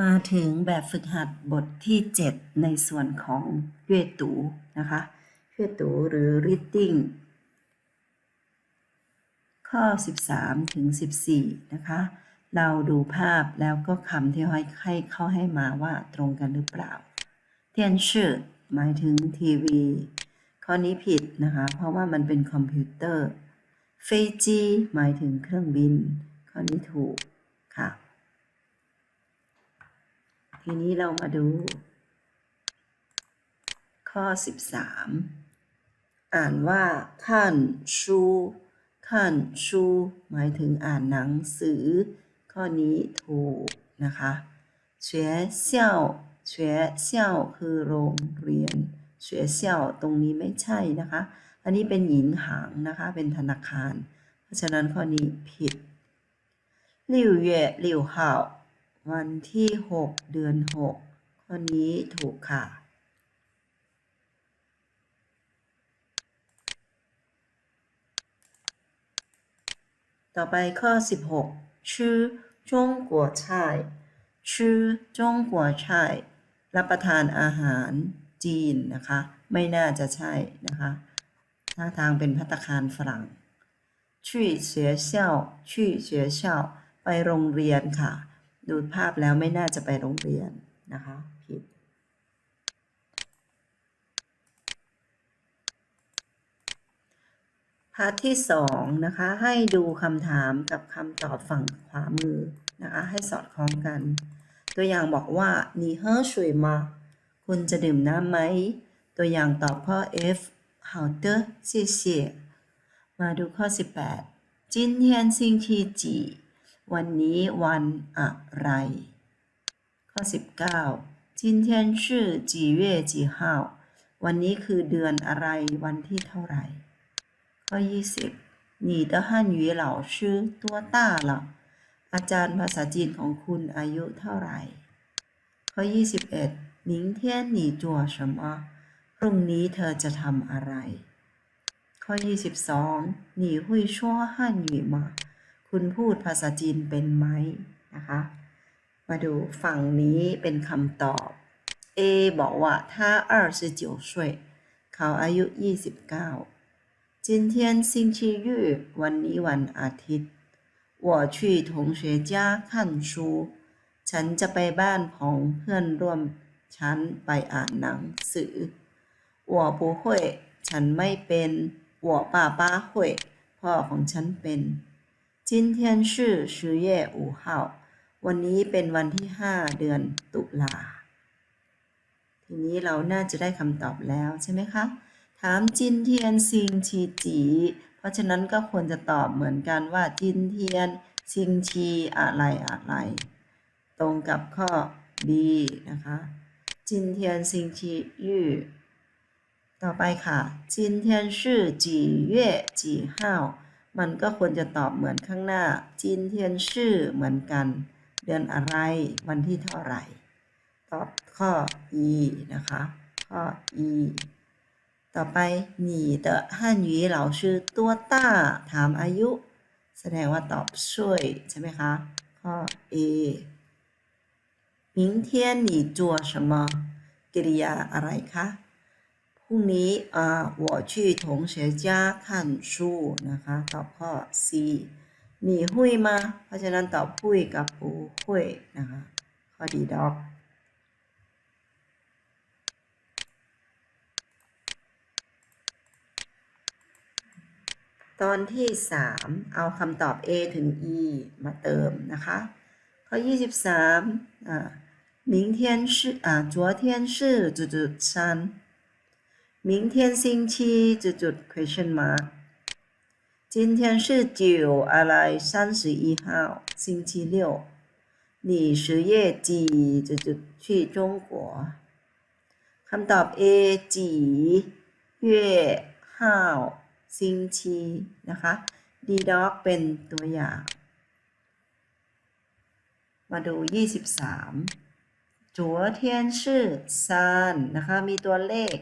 มาถึงแบบฝึกหัดบทที่ 7 ในส่วนของเย่ตูนะคะเย่ตูหรือ reading ข้อ 13 ถึง 14 นะคะ เราดูภาพแล้วก็คำที่ให้ให้เข้าให้มาว่าตรงกันหรือเปล่า เทียนชื่อหมายถึงทีวี ข้อนี้ผิดนะคะ เพราะว่ามันเป็นคอมพิวเตอร์ เฟจี หมายถึงเครื่องบิน ข้อนี้ถูกค่ะ ทีนี้เรามาดู ข้อ 13 อ่านว่าข่านชูข่านชู หมายถึงอ่านหนังสือ ข้อนี้ถูกนะคะเฉวเซี่ยวเฉวเซี่ยวคือโรงเรียนเฉวเซี่ยวตรงนี้ไม่ใช่นะคะ อันนี้เป็นหญินหางนะคะ เป็นธนาคาร เพราะฉะนั้นข้อนี้ผิดหลิวเย่หลิวหาว วันที่หกเดือนหกข้อนี้ถูกค่ะ ต่อไปข้อสิบหกชื่อจงกัวชายชื่อจงกัวชายรับประทานอาหารจีนนะคะ ไม่น่าจะใช่นะคะท่าทางเป็นพัตคารฝรั่งชื่อเสีไปโรงเรียนค่ะ ดูภาพแล้วไม่น่าจะไปโรงเรียนนะคะ ผิด พาร์ทที่สองนะคะ ให้ดูคำถามกับคำตอบฝั่งขวามือนะคะ ให้สอดคล้องกัน ตัวอย่างบอกว่า你喝水吗คุณจะดื่มน้ำไหม ตัวอย่างตอบข้อ F 好的谢谢มาดูข้อ 18今天星期几 วันนี้วันอะไร ข้อ 19今天是几月几号วันนี้คือเดือนอะไรวันที่เท่าไหร่ ข้อ 20你的汉语老师多大了อาจารย์ภาษาจีนของคุณอายุเท่าไหร่ ข้อ 21明天你做什么พรุ่งนี้เธอจะทำอะไร ข้อ 22你会说汉语吗 คุณพูดภาษาจีนเป็นไหมนะคะ มาดูฝั่งนี้เป็นคำตอบ A บอกว่าถ้า29岁เขาอายุ 29今天星期日วันนี้วันอาทิตย์我去同学家看书ฉันจะไปบ้านของเพื่อนร่วมชั้นไปอ่านหนังสือ我不会ฉันไม่เป็น我爸爸会พ่อของฉันเป็น จินเทียนชื่อชื่อเย่อู่เฮาวันนี้เป็นวันที่ห้าเดือนตุลา ทีนี้เราน่าจะได้คำตอบแล้วใช่ไหมคะ ถามจินเทียนซิงชีจี เพราะฉะนั้นก็ควรจะตอบเหมือนกันว่าจินเทียนซิงชีอะไรอะไร ตรงกับข้อ B นะคะจินเทียนซิงชียู่ ต่อไปค่ะจินเทียนชื่อจีเย่จีเฮา มันก็ควรจะตอบเหมือนข้างหน้าจินเทียนชื่อเหมือนกัน เดือนอะไร วันที่เท่าไหร่ ตอบข้อ E นะคะ ข้อ E ต่อไป你的汉语老师多大ถามอายุ แสดงว่าตอบช่วยใช่ไหมคะ ข้อ A 明天你做什么กริยาอะไรคะ พรุ่งนี้อ่า我去同学家看书นะคะ ตอบข้อ C หนีหุยมา เพราะฉะนั้นตอบหุยกับปูหุยนะคะ ข้อดีดอก ตอนที่ 3 เอาคำตอบ A ถึง E มาเติมนะคะ ข้อ 23อ่า明天是啊昨天是จุดจุด三 明天星期จุดจุด question mark 今天是九อะไร三十一号星期六你十月几จุดจุด去中国คำตอบ A จี月号星期นะคะ D dog เป็นตัวอย่าง มาดู 23จัวเทียนชื่อซานนะคะ มีตัวเลข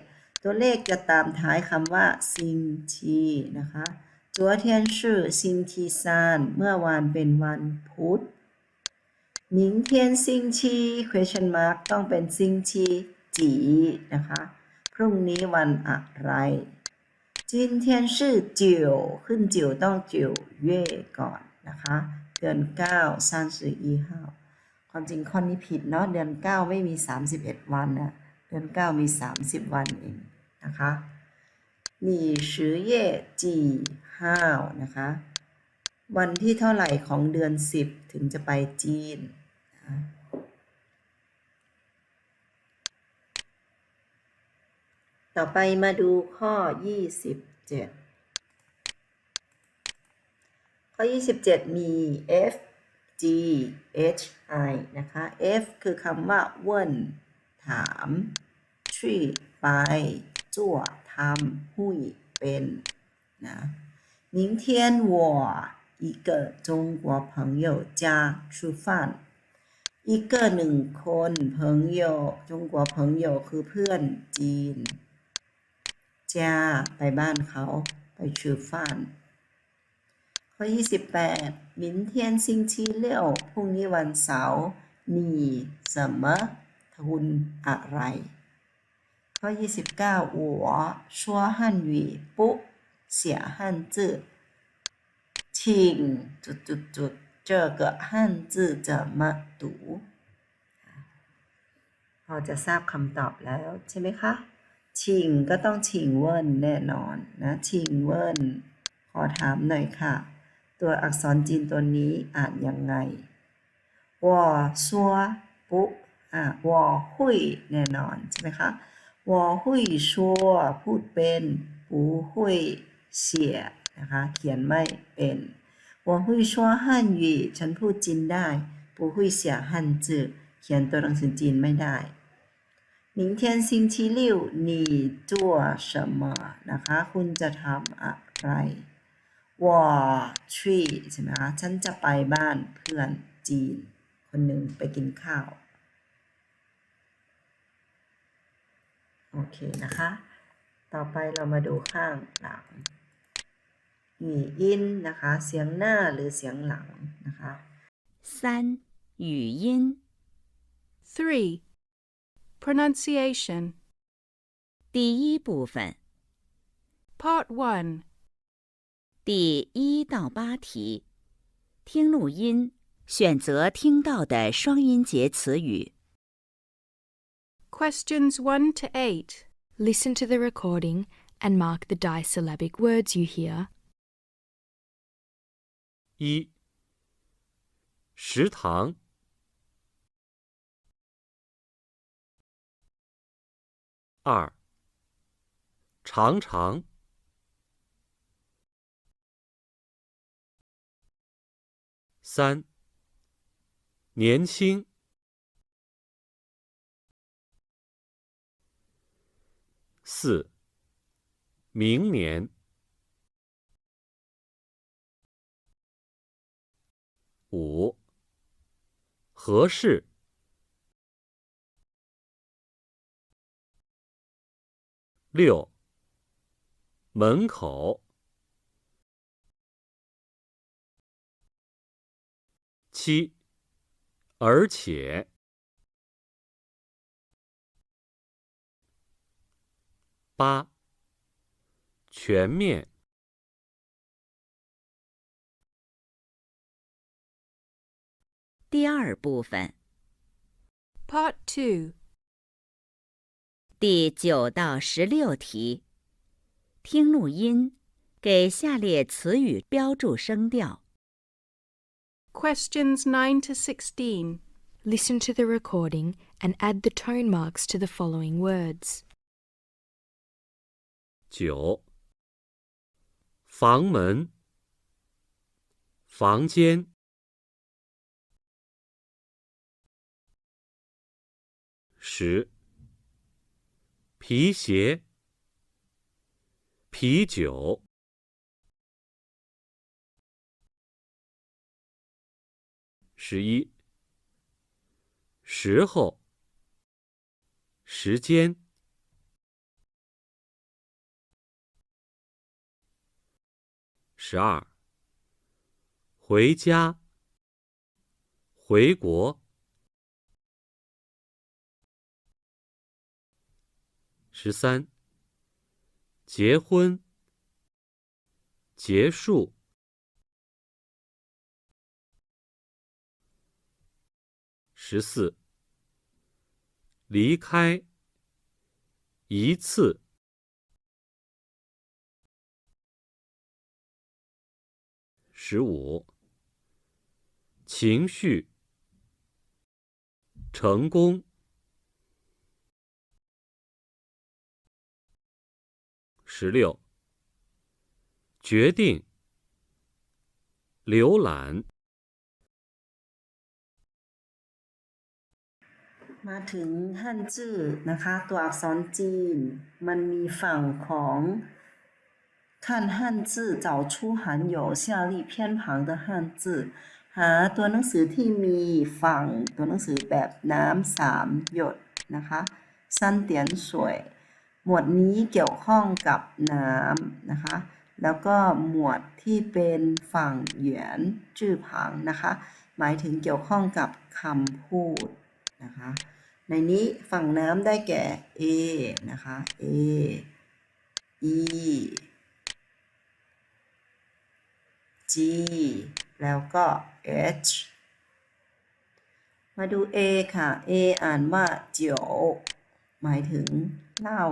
ตัวเลขจะตามท้ายคำว่าซิงทีนะคะจัวเทียนชื่อซิงทีซานเมื่อวานเป็นวันพุธหนิงเทียนซิงชี question mark ต้องเป็นซิงชีจีนะคะ พรุ่งนี้วันอะไรจินเทียนชื่อจิ๋วขึ้นจิ๋วต้องจิ๋วเย่ก่อนนะคะ เดือนเก้าสางสื่ออีห้าความจริงข้อนี้ผิดเนาะเดือนเก้าไม่มีสสามิบเอ็ดวันนะเดือนเก้ามีสสามิบวันเอง นะคะหนี่ชือเย่จีห้าวนะคะ วันที่เท่าไหร่ของเดือนสิบถึงจะไปจีนต่อไปมาดูข้อ 27 ข้อ 27 มี F G H I นะคะ F คือคำว่าเว่นถาม tree ไป จั่วทำหุยเป็นนะ明天我一个中国朋友家吃饭一个หนึ่งคน朋友中国朋友คือเพื่อนจีนจ้าไปบ้านเขาไปชื่อฟานข้อ 28明天星期六พรุ่งนี้วันเสาร์你什么ทุนอะไร ข้อ 29我说汉语不写汉字请จุดจุดจุด这个汉字怎么读พอจะทราบคำตอบแล้วใช่ไหมคะ ชิงก็ต้องชิงเวินแน่นอนนะ ชิงเวินขอถามหน่อยค่ะ ตัวอักษรจีนตัวนี้อ่านยังไง我说不อ่ะ我会แน่นอนใช่ไหมคะ 我会说พูดเป็น不会写นะคะ เขียนไม่เป็น我会说汉语ฉันพูดจีนได้不会写汉字เขียนตัวหนังสือจีนไม่ได้明天星期六你做什么นะคะ คุณจะทำอะไร我去ใช่ไหมคะฉันจะไปบ้านเพื่อนจีน คนหนึ่งไปกินข้าว โอเคนะคะ ต่อไปเรามาดูข้างหลังหงีอินนะคะ เสียงหน้าหรือเสียงหลังนะคะ 三、语音 3. Pronunciation. 第一部分 Part 1. 第一到八题，听录音，选择听到的双音节词语。 Questions 1 to 8. Listen to the recording and mark the disyllabic words you hear. 一、食堂。二、常常。三、年轻。 四、明年。五、合适。六、门口。七、而且。八、全面。第二部分 Part 2. 第九到十六题，听录音，给下列词语标注声调。 Questions 9 to 16. Listen to the recording and add the tone marks to the following words. 九、房门、房间。十、皮鞋、啤酒。十一、时候、时间。十二。回家。回国。十三。结婚。结束。十四。离开。一次。十五，情绪，成功。十六，决定，浏览。 มาถึงฮั่นจื้อนะคะ ตัวอักษรจีน มันมีฝั่งของ 看汉字找出含有下列偏旁的汉字หาตัวหนังสือที่มีฝั่งตัวหนังสือแบบน้ำสามหยดนะคะสั้นเตียนสวย หมวดนี้เกี่ยวข้องกับน้ำนะคะ แล้วก็หมวดที่เป็นฝั่งเหยียนจื้อผังนะคะ หมายถึงเกี่ยวข้องกับคำพูดนะคะ ในนี้ฝั่งน้ำได้แก่ A นะคะ A E G แล้วก็ H มาดู A ค่ะ A อ่านว่าเจียวหมายถึงเหล้า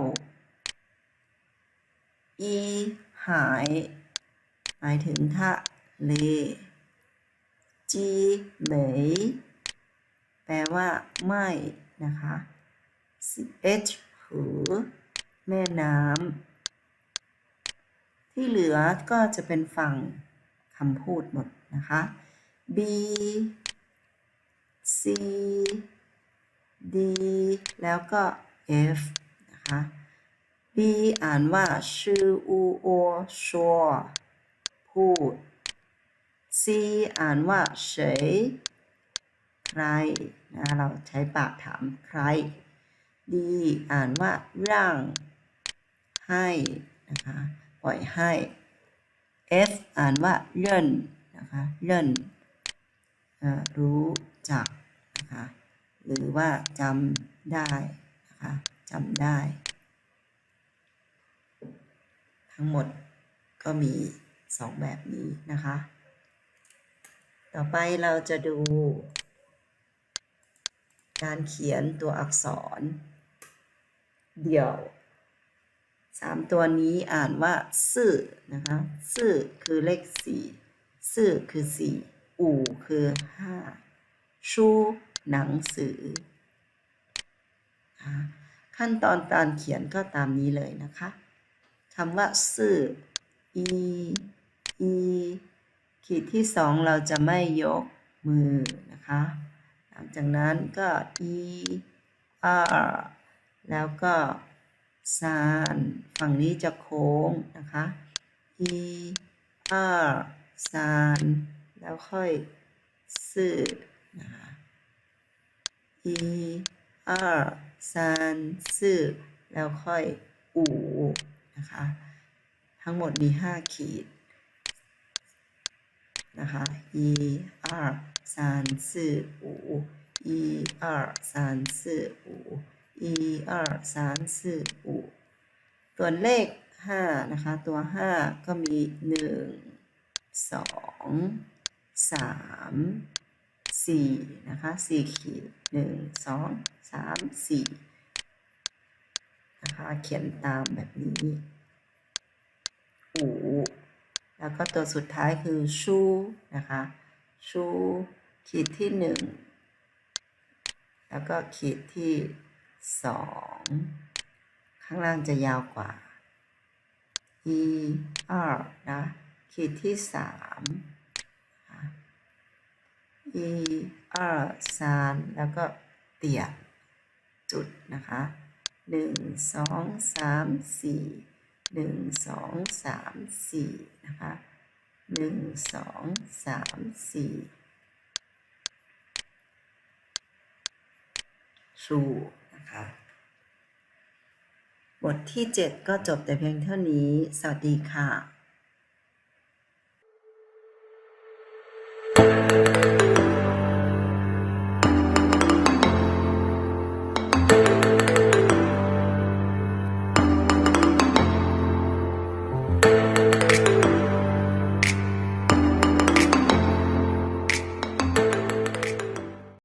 E หาย หมายถึงทะเล G เหมยแปลว่า ไม่นะคะ H หือ แม่น้ำที่เหลือก็จะเป็นฝั่งำพูดหมดนะคะ B C D แล้วก็ F นะคะ B อ่านว่าชื่ออูโอชัวพูด C อ่านว่าเฉยใครนะเราใช้ปากถามใคร D อ่านว่าร่างให้นะคะปล่อยให้ F อ่านว่าเล่นนะคะเล่นเอ่อรู้จักนะคะหรือว่าจำได้นะคะจำได้ ทั้งหมดก็มีสองแบบนี้นะคะ ต่อไปเราจะดู การเขียนตัวอักษร เดี่ยว สามตัวนี้อ่านว่าซื่อนะคะซื่อคือเลขสี่ซื่อคือสี่อู่คือห้าชูหนังสือ ขั้นตอนการเขียนก็ตามนี้เลยนะคะคำว่าซื่อ e e ขีดที่สองเราจะไม่ยกมือนะคะ หลังจากนั้นก็ e r แล้วก็ ซาน ฝั่งนี้จะโค้งนะคะ e r ซาน แล้วค่อยซื่อนะคะ e r ซานซื่อแล้วค่อยอูนะคะ ทั้งหมดมี 5 ขีดนะคะ e r ซานซื่ออู e r ซานซื่ออู 一二三四五ตัวเลขห้านะคะ ตัวห้าก็มีหนึ่งสองสามสี่นะคะสี่ขีดหนึ่งสองสามสี่นะคะ เขียนตามแบบนี้อูแล้วก็ตัวสุดท้ายคือชูนะคะ ชูขีดที่หนึ่งแล้วก็ขีดที่ สองข้างล่างจะยาวกว่า e r นะขีดที่สาม e r ซานแล้วก็เตี่ยจุดนะคะหนึ่งสองสามสี่หนึ่งสองสามสี่นะคะหนึ่งสองสามสี่ชู นะคะ บทที่ 7 ก็จบแต่เพียงเท่านี้ สวัสดีค่ะ